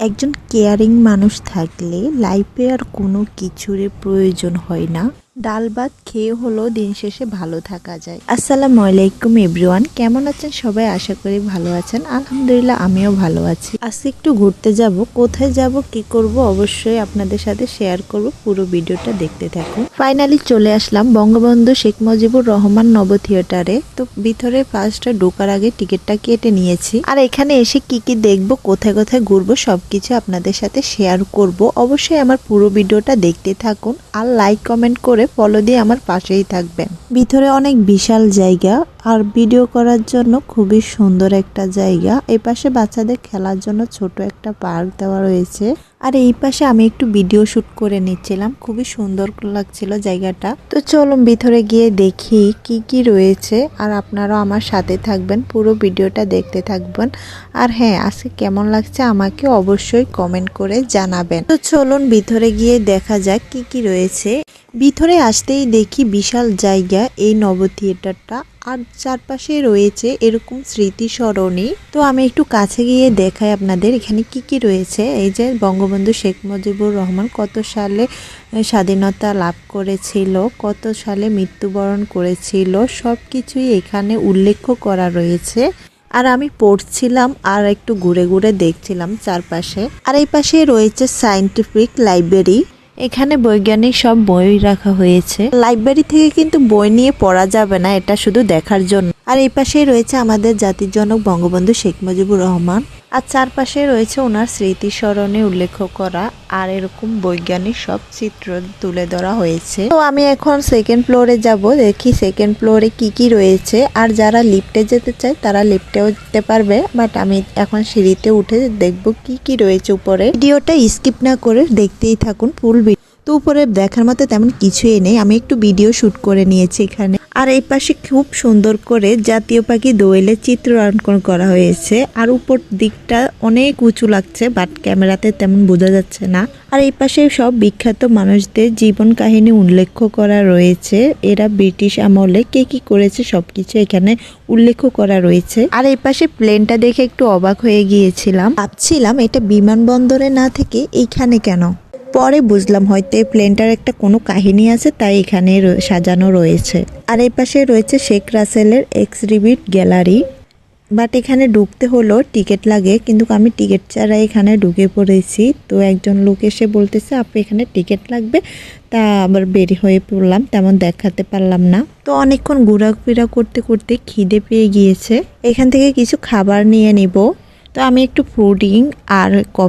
একজন কেয়ারিং মানুষ থাকলে লাইফে আর কোনো কিছুরই প্রয়োজন হয় না। ডাল ভাত খেয়ে হলেও দিন শেষে ভালো থাকা যায়। আসসালামু আলাইকুম এভরিওয়ান, কেমন আছেন সবাই? আশা করি ভালো আছেন। আলহামদুলিল্লাহ, আমিও ভালো আছি। আজকে একটু ঘুরতে যাব। কোথায় যাব, কি করব, অবশ্যই আপনাদের সাথে শেয়ার করব। পুরো ভিডিওটা দেখতে থাকুন। ফাইনালি চলে আসলাম বঙ্গবন্ধু শেখ মুজিবুর রহমান নব থিয়েটারে তো ভিতরে ফার্স্টে ঢোকার আগে টিকিটটা কেটে নিয়েছি। আর এখানে এসে কি কি দেখব, কোথায় কোথায় ঘুরবো, সবকিছু আপনাদের সাথে শেয়ার করব। অবশ্যই আমার পুরো ভিডিওটা দেখতে থাকুন। আর লাইক কমেন্ট করে ফলো দিয়ে আমার পাশেই থাকবেন ভিতরে অনেক বিশাল জায়গা আর ভিডিও করার জন্য খুবই সুন্দর একটা জায়গা। এই পাশে বাচ্চাদের খেলার জন্য ছোট একটা পার্ক দেওয়া রয়েছে। আর এই পাশে আমি একটু ভিডিও শুট করে নিচ্ছিলাম। খুবই সুন্দর লাগছিল জায়গাটা। তো চলুন ভিতরে গিয়ে দেখি কি কি রয়েছে। আর আপনারাও আমার সাথে থাকবেন, পুরো ভিডিওটা দেখতে থাকবেন। আর হ্যাঁ আজকে কেমন লাগছে আমাকে অবশ্যই কমেন্ট করে জানাবেন। তো চলুন ভিতরে গিয়ে দেখা যাক কি কি রয়েছে। ভিতরে আসতেই দেখি বিশাল জায়গা এই নব থিয়েটারটা আর চারপাশে রয়েছে এরকম স্মৃতি তো আমি একটু কাছে গিয়ে দেখাই আপনাদের এখানে কি কি রয়েছে। এই যে বঙ্গবন্ধু শেখ মুজিবুর রহমান কত সালে স্বাধীনতা লাভ করেছিল, কত সালে মৃত্যুবরণ করেছিল সব কিছুই এখানে উল্লেখ করা রয়েছে। আর আমি পড়ছিলাম আর একটু ঘুরে ঘুরে দেখছিলাম চারপাশে। আর এই পাশে রয়েছে সায়েন্টিফিক লাইব্রেরি এখানে বৈজ্ঞানিক সব বই রাখা হয়েছে। লাইব্রেরি থেকে কিন্তু বই নিয়ে পড়া যাবে না, এটা শুধু দেখার জন্য। আর এই পাশেই রয়েছে আমাদের জাতির জনক বঙ্গবন্ধু শেখ মুজিবুর রহমান। আর চারপাশে রয়েছে ওনার স্মৃতিস্মরণে উল্লেখ করা আর এরকম বৈজ্ঞানিক সব চিত্র তুলে ধরা হয়েছে। তো আমি এখন সেকেন্ড ফ্লোরে যাব, দেখি সেকেন্ড ফ্লোরে কি কি রয়েছে। আর যারা লিফটে যেতে চায়, তারা লিফটেও যেতে পারবে। বাট আমি এখন সিঁড়িতে উঠে দেখব কি কি রয়েছে উপরে। ভিডিওটা স্কিপ না করে দেখতেই থাকুন ফুল তো উপরে দেখার মতো তেমন কিছুই নেই। আমি একটু ভিডিও শুট করে নিয়েছি এখানে। আর এই পাশে খুব সুন্দর করে জাতীয় পাখি দোয়েলের চিত্র অঙ্কন করা হয়েছে। আর উপর দিকটা অনেক উঁচু লাগছে বাট ক্যামেরাতে তেমন বোঝা যাচ্ছে না। আর এই পাশে সব বিখ্যাত মানুষদের জীবন কাহিনী উল্লেখ করা রয়েছে। এরা ব্রিটিশ আমলে কে কি করেছে সবকিছু এখানে উল্লেখ করা রয়েছে। আর এই পাশে প্লেনটা দেখে একটু অবাক হয়ে গিয়েছিলাম। ভাবছিলাম এটা বিমানবন্দরে না থেকে এইখানে কেন? পরে বুঝলাম হয়তো এই প্লেনটার একটা কোনো কাহিনী আছে, তাই এখানে সাজানো রয়েছে। আর এই পাশে রয়েছে শেখ রাসেলের এক্স এক্সরিবিট গ্যালারি বাট এখানে ঢুকতে হলো টিকিট লাগে, কিন্তু আমি টিকিট ছাড়া এখানে ঢুকে পড়েছি। তো একজন লোক এসে বলতেছে আপনি এখানে টিকিট লাগবে? তা আবার বেরি হয়ে পড়লাম, তেমন দেখাতে পারলাম না। তো অনেকক্ষণ ঘোরাফেরা করতে করতে খিদে পেয়ে গিয়েছে। এখান থেকে কিছু খাবার নিয়ে নিব। তো আমি একটু ফুডিং আর কফি